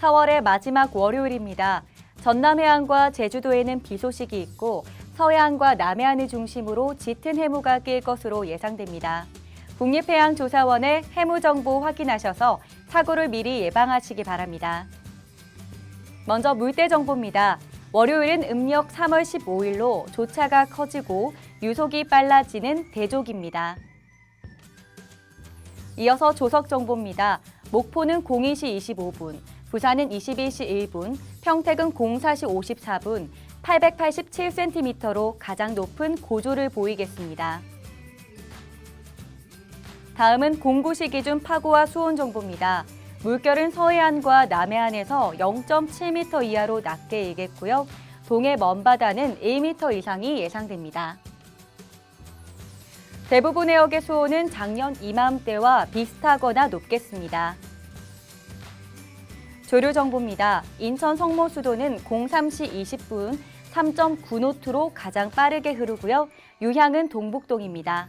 4월의 마지막 월요일입니다. 전남 해안과 제주도에는 비 소식이 있고 서해안과 남해안을 중심으로 짙은 해무가 낄 것으로 예상됩니다. 국립해양조사원의 해무 정보 확인하셔서 사고를 미리 예방하시기 바랍니다. 먼저 물때 정보입니다. 월요일은 음력 3월 15일로 조차가 커지고 유속이 빨라지는 대족입니다. 이어서 조석 정보입니다. 목포는 02시 25분, 부산은 21시 1분, 평택은 04시 54분, 887cm로 가장 높은 고조를 보이겠습니다. 다음은 공구시 기준 파고와 수온 정보입니다. 물결은 서해안과 남해안에서 0.7m 이하로 낮게 일겠고요. 동해 먼바다는 1m 이상이 예상됩니다. 대부분의 역의 수온은 작년 이맘때와 비슷하거나 높겠습니다. 조류 정보입니다. 인천 성모 수도는 03시 20분 3.9노트로 가장 빠르게 흐르고요. 유향은 동북동입니다.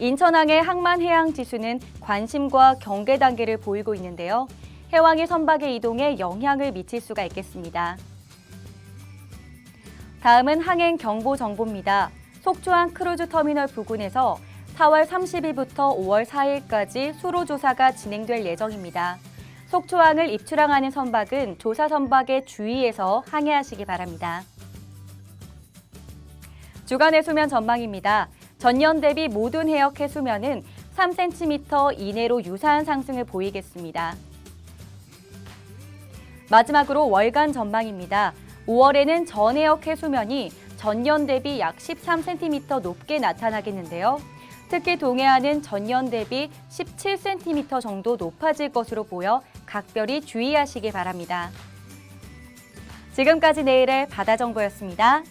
인천항의 항만 해양 지수는 관심과 경계 단계를 보이고 있는데요. 해왕의 선박의 이동에 영향을 미칠 수가 있겠습니다. 다음은 항행 경보 정보입니다. 속초항 크루즈 터미널 부근에서 4월 30일부터 5월 4일까지 수로 조사가 진행될 예정입니다. 속초항을 입출항하는 선박은 조사 선박에 주의해서 항해하시기 바랍니다. 주간의 수면 전망입니다. 전년 대비 모든 해역 해수면은 3cm 이내로 유사한 상승을 보이겠습니다. 마지막으로 월간 전망입니다. 5월에는 전해역 해수면이 전년 대비 약 13cm 높게 나타나겠는데요. 특히 동해안은 전년 대비 17cm 정도 높아질 것으로 보여 각별히 주의하시기 바랍니다. 지금까지 내일의 바다 정보였습니다.